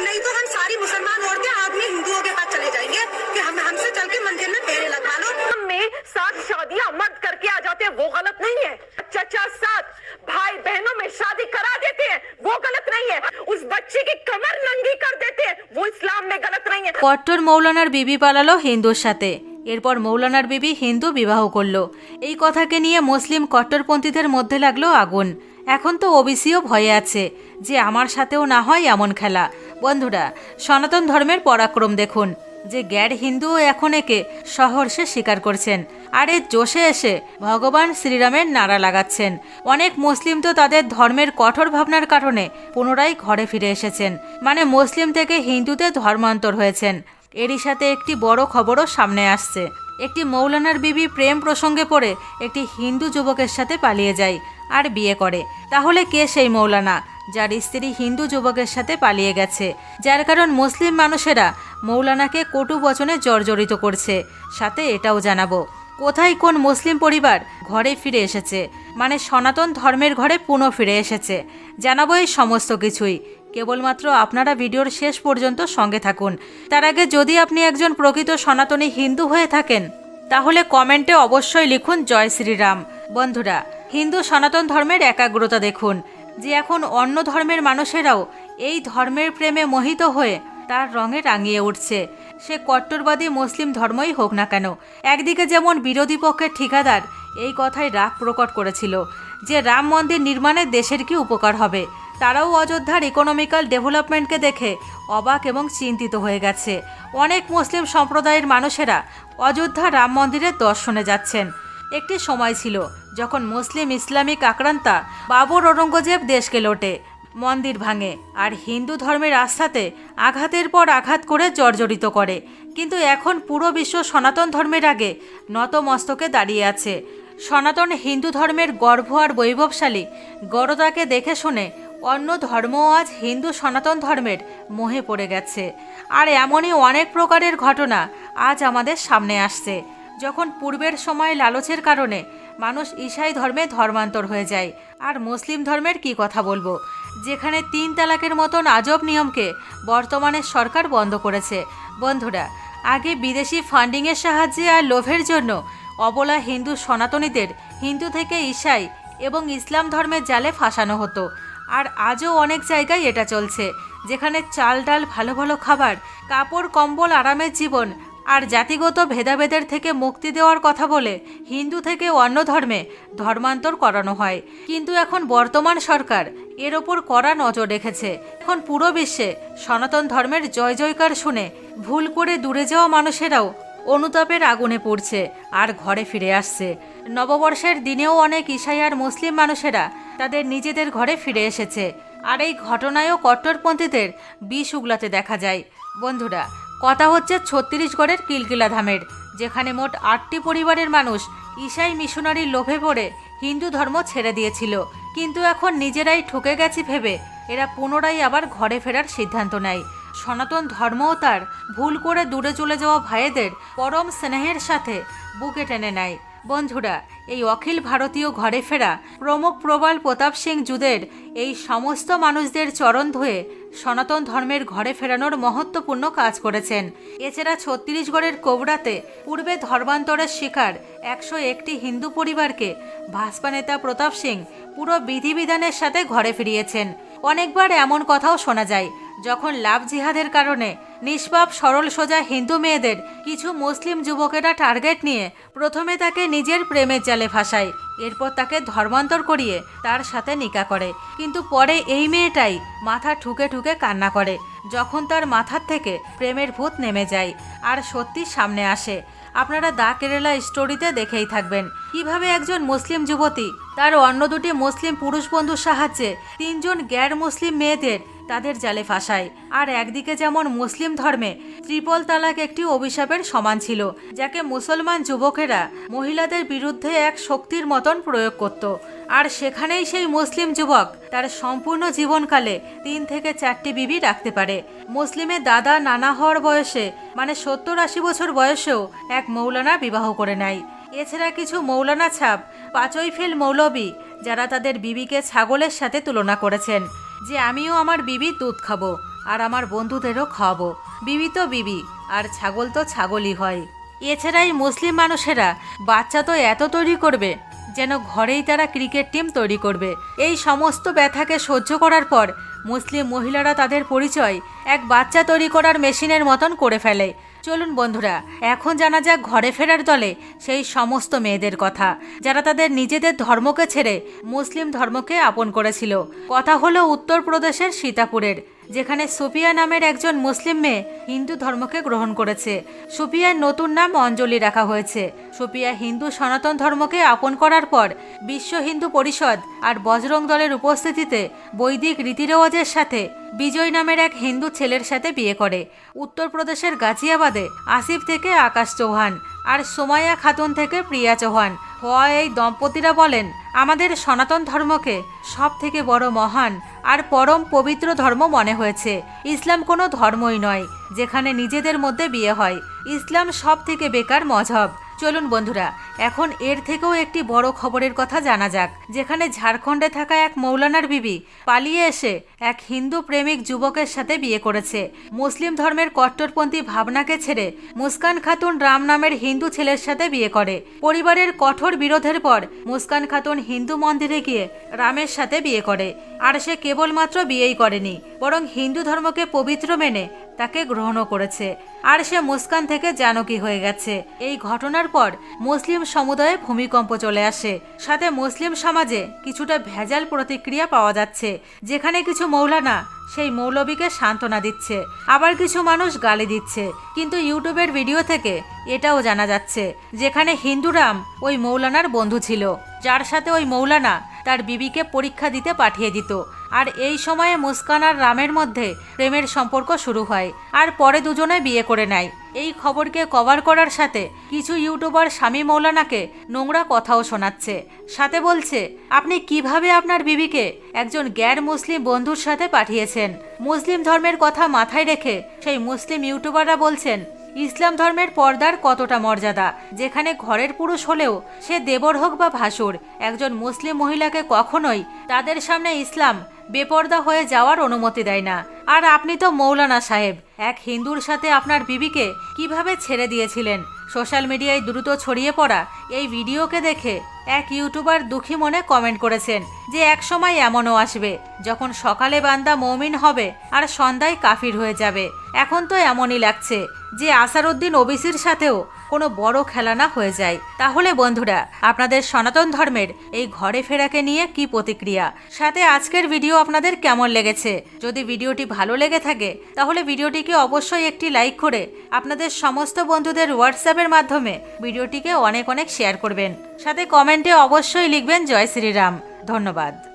नहीं तो हम सारी मुसलमान औरतें आदमी हिंदुओं के पास चले जाएंगे कि हम हमसे चल के मंदिर में फेरे लगवा लो में सात शादियां मर्द करके आ जाते हैं वो गलत नहीं है चचा साथ भाई बहनों में शादी करा देते हैं वो गलत नहीं है उस बच्चे की कमर नंगी कर देते हैं वो इस्लाम में गलत नहीं है কট্টর মৌলানার বিবি পালালো হিন্দুর সাথে এরপর মৌলানার বিবি হিন্দু বিবাহ করলো এই কথাকে নিয়ে মুসলিম কট্টরপন্থীদের মধ্যে লাগলো আগুন এখন তো ওবিসিও ভয়ে আছে যে আমার সাথেও না হয় এমন খেলা। বন্ধুরা, সনাতন ধর্মের পরাক্রম দেখুন, যে গ্যার হিন্দুও এখন একে সহর্ষে স্বীকার করছেন। আর জোশে এসে ভগবান শ্রীরামের নাড়া লাগাচ্ছেন। অনেক মুসলিম তো তাদের ধর্মের কঠোর ভাবনার কারণে পুনরায় ঘরে ফিরে এসেছেন। মানে মুসলিম থেকে হিন্দুতে ধর্মান্তর হয়েছেন। এরই সাথে একটি বড় খবরও সামনে আসছে। একটি মৌলানার বিবি প্রেম প্রসঙ্গে পড়ে একটি হিন্দু যুবকের সাথে পালিয়ে যায়। আর বিয়ে করে। তাহলে কে সেই মৌলানা? যার স্ত্রী হিন্দু যুবকের সাথে পালিয়ে গেছে। যার কারণ মুসলিম মানুষেরা মৌলানাকে কটু বচনে জর্জরিত করছে। সাথে এটাও জানাব, কোথায় কোন মুসলিম পরিবার ঘরে ফিরে এসেছে? মানে সনাতন ধর্মের ঘরে পুনঃ ফিরে এসেছে। জানাব এই সমস্ত কিছুই। কেবলমাত্র আপনারা ভিডিওর শেষ পর্যন্ত সঙ্গে থাকুন। তার আগে যদি আপনি একজন প্রকৃত সনাতনী হিন্দু হয়ে থাকেন, তাহলে কমেন্টে অবশ্যই লিখুন জয় শ্রীরাম। বন্ধুরা হিন্দু সনাতন ধর্মের একাগ্রতা দেখুন, যে এখন অন্য ধর্মের মানুষেরাও এই ধর্মের প্রেমে মোহিত হয়ে তার রঙে রাঙিয়ে উঠছে। সে কট্টরবাদী মুসলিম ধর্মই হোক না কেন, একদিকে যেমন বিরোধী পক্ষের ঠিকাদার এই কথায় রাগ প্রকট করেছিল, যে রাম মন্দির নির্মাণে দেশের কি উপকার হবে, তারাও অযোধ্যার ইকোনমিক্যাল ডেভেলপমেন্টকে দেখে অবাক এবং চিন্তিত হয়ে গেছে। অনেক মুসলিম সম্প্রদায়ের মানুষেরা অযোধ্যা রাম মন্দিরের দর্শনে যাচ্ছেন। একটি সময় ছিল যখন মুসলিম ইসলামিক আক্রান্তা বাবর ঔরঙ্গজেব দেশকে লোটে, মন্দির ভাঙে আর হিন্দু ধর্মের আস্থাতে আঘাতের পর আঘাত করে জর্জরিত করে। কিন্তু এখন পুরো বিশ্ব সনাতন ধর্মের আগে নতমস্তকে দাঁড়িয়ে আছে। সনাতন হিন্দু ধর্মের গর্ভ আর বৈভবশালী গড়দাকে দেখে শুনে অন্য ধর্মও আজ হিন্দু সনাতন ধর্মের মোহে পড়ে গেছে। আর এমনই অনেক প্রকারের ঘটনা আজ আমাদের সামনে আসছে। যখন পূর্বের সময় লালচের কারণে মানুষ ঈসাই ধর্মে ধর্মান্তর হয়ে যায়, আর মুসলিম ধর্মের কি কথা বলব? যেখানে তিন তালাকের মতন আজব নিয়মকে বর্তমানে সরকার বন্ধ করেছে। বন্ধুরা, আগে বিদেশি ফান্ডিংয়ের সাহায্যে আর লোভের জন্য অবলা হিন্দু সনাতনীদের হিন্দু থেকে ঈসাই এবং ইসলাম ধর্মের জালে ফাঁসানো হতো, আর আজও অনেক জায়গায় এটা চলছে, যেখানে চাল ডাল ভালো ভালো খাবার, কাপড় কম্বল আরামের জীবন আর জাতিগত ভেদাভেদের থেকে মুক্তি দেওয়ার কথা বলে হিন্দু থেকে অন্য ধর্মে ধর্মান্তর করানো হয়। কিন্তু এখন বর্তমান সরকার এর ওপর কড়া নজর রেখেছে। এখন পুরো বিশ্বে সনাতন ধর্মের জয় জয়কার শুনে ভুল করে দূরে যাওয়া মানুষেরাও অনুতাপের আগুনে পড়ছে আর ঘরে ফিরে আসছে। নববর্ষের দিনেও অনেক ঈসাই আর মুসলিম মানুষেরা তাদের নিজেদের ঘরে ফিরে এসেছে। আর এই ঘটনায়ও কট্টরপন্থীদের বিষ উগলাতে দেখা যায়। বন্ধুরা কথা হচ্ছে ছত্তিশগড়ের কিলকিলা ধামের, যেখানে মোট আটটি পরিবারের মানুষ ঈশাই মিশনারির লোভে পড়ে হিন্দু ধর্ম ছেড়ে দিয়েছিল। কিন্তু এখন নিজেরাই ঠকে গেছি ভেবে, এরা পুনরায় আবার ঘরে ফেরার সিদ্ধান্ত নেয়। সনাতন ধর্মও তার ভুল করে দূরে চলে যাওয়া ভাইয়েদের পরম স্নেহের সাথে বুকে টেনে নেয়। বন্ধুরা, এই অখিল ভারতীয় ঘরে ফেরা প্রমুখ প্রবাল প্রতাপ সিং যুদের এই সমস্ত মানুষদের চরণ ধুয়ে সনাতন ধর্মের ঘরে ফেরানোর মহত্বপূর্ণ কাজ করেছেন। এছাড়া ছত্তিশগড়ের কোবরাতে পূর্বে ধর্মান্তরের শিকার একশো একটি হিন্দু পরিবারকে ভাজপা নেতা প্রতাপ সিং পুরো বিধিবিধানের সাথে ঘরে ফিরিয়েছেন। অনেকবার এমন কথাও শোনা যায় যখন লাভ জিহাদের কারণে নিষ্পাপ সরল সোজা হিন্দু মেয়েদের কিছু মুসলিম যুবকেরা টার্গেট নিয়ে প্রথমে তাকে নিজের প্রেমের জালে ফাঁসায়, এরপর তাকে ধর্মান্তর করিয়ে তার সাথে নিকা করে। কিন্তু পরে এই মেয়েটাই মাথা ঠুকে ঠুকে কান্না করে, যখন তার মাথার থেকে প্রেমের ভূত নেমে যায়। আর সত্যি সামনে আসে। আপনারা দা কেরালা স্টোরিতে দেখেই থাকবেন কীভাবে একজন মুসলিম যুবতী তার অন্য দুটি মুসলিম পুরুষ বন্ধুর সাহায্যে তিনজন গ্যার মুসলিম মেয়েদের তাদের জালে ফাঁসায়। আর একদিকে যেমন মুসলিম ধর্মে, ত্রিপল তালাক একটি অভিশাপের সমান ছিল, যাকে মুসলমান যুবকেরা মহিলাদের বিরুদ্ধে এক শক্তির মতন প্রয়োগ করত। আর সেখানেই সেই মুসলিম যুবক তার সম্পূর্ণ জীবনকালে তিন থেকে চারটি বিবি রাখতে পারে। মুসলিমের দাদা নানা হওয়ার বয়সে মানে সত্তর আশি বছর বয়সেও এক মৌলানা বিবাহ করে নেয়। এছাড়া কিছু মৌলানা ছাপ, পাঁচই ফেল মৌলবী, যারা তাদের বিবিকে ছাগলের সাথে তুলনা করেছেন। যে আমিও আমার বিবির দুধ খাব, আর আমার বন্ধুদেরও খাওয়াবো। বিবি তো বিবি, আর ছাগল তো ছাগলই হয়। এছাড়া এই মুসলিম মানুষেরা বাচ্চা তো এত তৈরি করবে, যেন ঘরেই তারা ক্রিকেট টিম তৈরি করবে। এই সমস্ত ব্যথাকে সহ্য করার পর মুসলিম মহিলারা তাদের পরিচয় এক বাচ্চা তৈরি করার মেশিনের মতন করে ফেলে। চলুন বন্ধুরা, এখন জানা যাক ঘরে ফেরার দলে সেই সমস্ত মেয়েদের কথা। যারা তাদের নিজেদের ধর্মকে ছেড়ে মুসলিম ধর্মকে আপন করেছিল। কথা হলো উত্তরপ্রদেশের সীতাপুরের। যেখানে সুফিয়া নামের একজন মুসলিম মেয়ে হিন্দু ধর্মকে গ্রহণ করেছে। সুফিয়ার নতুন নাম অঞ্জলি রাখা হয়েছে। সুফিয়া হিন্দু সনাতন ধর্মকে আপন করার পর বিশ্ব হিন্দু পরিষদ আর বজরং দলের উপস্থিতিতে বৈদিক রীতিরেওয়াজের সাথে বিজয় নামের এক হিন্দু ছেলের সাথে বিয়ে করে। উত্তরপ্রদেশের গাজিয়াবাদে আসিফ থেকে আকাশ চৌহান আর সোমাইয়া খাতুন থেকে প্রিয়া চৌহান। হওয়া এই দম্পতিরা বলেন, আমাদের সনাতন ধর্মকে সব থেকে বড় মহান আর পরম পবিত্র ধর্ম মনে হয়েছে। ইসলাম কোনো ধর্মই নয়, যেখানে নিজেদের মধ্যে বিয়ে হয়। ইসলাম সব থেকে বেকার মজহব। চলুন বন্ধুরা, এখন এর থেকেও একটি বড় খবরের কথা জানা যাক, যেখানে ঝাড়খণ্ডে থাকা এক মৌলানার বিবি পালিয়ে এসে এক হিন্দু প্রেমিক যুবকের সাথে বিয়ে করেছে। মুসলিম ধর্মের কট্টরপন্থী ভাবনাকে ছেড়ে মুস্কান খাতুন রাম নামের হিন্দু ছেলের সাথে বিয়ে করে। পরিবারের কঠোর বিরোধের পর মুস্কান খাতুন হিন্দু মন্দিরে গিয়ে রামের সাথে বিয়ে করে। আর সে কেবলমাত্র বিয়েই করেনি, বরং হিন্দু ধর্মকে পবিত্র মেনে তাকে গ্রহণও করেছে। আর সে মুস্কান থেকে জানকী হয়ে গেছে। এই ঘটনার পর মুসলিম সমুদায়ে ভূমিকম্প চলে আসে। সাথে মুসলিম সমাজে কিছুটা ভেজাল প্রতিক্রিয়া পাওয়া যাচ্ছে। যেখানে কিছু মৌলানা সেই মৌলবীকে সান্ত্বনা দিচ্ছে। আবার কিছু মানুষ গালি দিচ্ছে। কিন্তু ইউটিউবের ভিডিও থেকে এটাও জানা যাচ্ছে, যেখানে হিন্দুরাম ওই মৌলানার বন্ধু ছিল। যার সাথে ওই মৌলানা তার বিবিকে পরীক্ষা দিতে পাঠিয়ে দিত। আর এই সময়ে মুস্কান আর রামের মধ্যে প্রেমের সম্পর্ক শুরু হয়, আর পরে দুজনে বিয়ে করে নেয়। এই খবরকে কভার করার সাথে কিছু ইউটিউবার স্বামী মৌলানাকে নোংরা কথাও শোনাচ্ছে। সাথে বলছে, আপনি কীভাবে আপনার বিবিকে একজন গ্যার মুসলিম বন্ধুর সাথে পাঠিয়েছেন? মুসলিম ধর্মের কথা মাথায় রেখে সেই মুসলিম ইউটিউবাররা বলছেন ইসলাম ধর্মের পর্দার কতটা মর্যাদা? যেখানে ঘরের পুরুষ হলেও সে দেবর হোক বা ভাসুর, একজন মুসলিম মহিলাকে কখনোই তাদের সামনে ইসলাম বেপর্দা হয়ে যাওয়ার অনুমতি দেয় না। আর আপনি তো মৌলানা সাহেব, এক হিন্দুর সাথে আপনার বিবিকে কীভাবে ছেড়ে দিয়েছিলেন? সোশ্যাল মিডিয়ায় দ্রুত ছড়িয়ে পড়া এই ভিডিওকে দেখে এক ইউটিউবার দুঃখী মনে কমেন্ট করেছেন যে এক সময় এমনও আসবে, যখন সকালে বান্দা মৌমিন হবে আর সন্ধ্যায় কাফির হয়ে যাবে। এখন তো এমনই লাগছে যে আসারুদ্দিন ওবিসির সাথেও কোনো বড় খেলা না হয়ে যায়। তাহলে বন্ধুরা, আপনাদের সনাতন ধর্মের এই ঘরে ফেরাকে নিয়ে কি প্রতিক্রিয়া? সাথে আজকের ভিডিও আপনাদের কেমন লেগেছে? যদি ভিডিওটি ভালো লেগে থাকে, তাহলে ভিডিওটিকে অবশ্যই একটি লাইক করে আপনাদের সমস্ত বন্ধুদের হোয়াটসঅ্যাপের মাধ্যমে ভিডিওটিকে অনেক অনেক শেয়ার করবেন। সাথে কমেন্টে অবশ্যই লিখবেন জয় শ্রীরাম। ধন্যবাদ।